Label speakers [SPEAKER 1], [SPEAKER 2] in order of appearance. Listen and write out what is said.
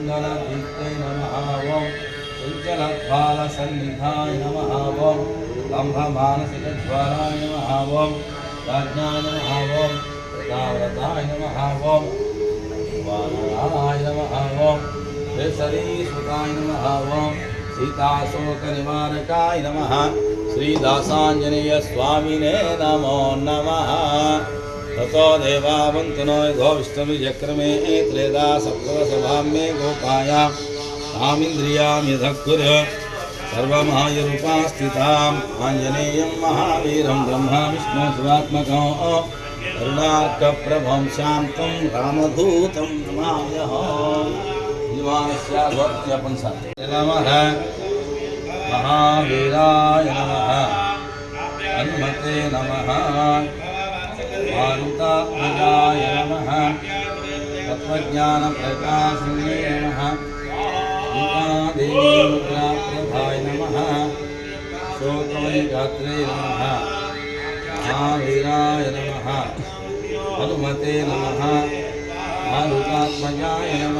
[SPEAKER 1] मङ्गलदीप्तै नम वं उज्ज्वलद्वालसन्निधाय नमः वं लम्भमानसिकज्वालाय नमः वं राज्ञाय नमः वं प्रजाव्रताय नम वं वानराय नम वं श्रीसरीसुताय नमः वं सीताशोकनिवारकाय नमः, श्रीदासाञ्जनेयस्वामिने नमो नमः। ततो देवावन्तु नो यथो विष्णुचक्रमे त्रेधा मे गोपाय तामिन्द्रियाँ यथः कुरु सर्वमायरूपा स्थिताम् आञ्जनेयं ब्रह्मा, विष्णु, शिवात्मकं करुणाकप्रभं शान्तं नमाम्यहम् जीवानस्याभक्त्यपन् नमः। महावीराय नमः। हनुमते नमः। मारुतात्मजाय नमः। तत्त्वज्ञानप्रकाशिन्ये नमः गीतादेवीमुद्राप्रभाय नमः। शोकवैगात्रे नमः। महावीराय नमः। हनुमते नमः। मारुतात्मजाय नमः।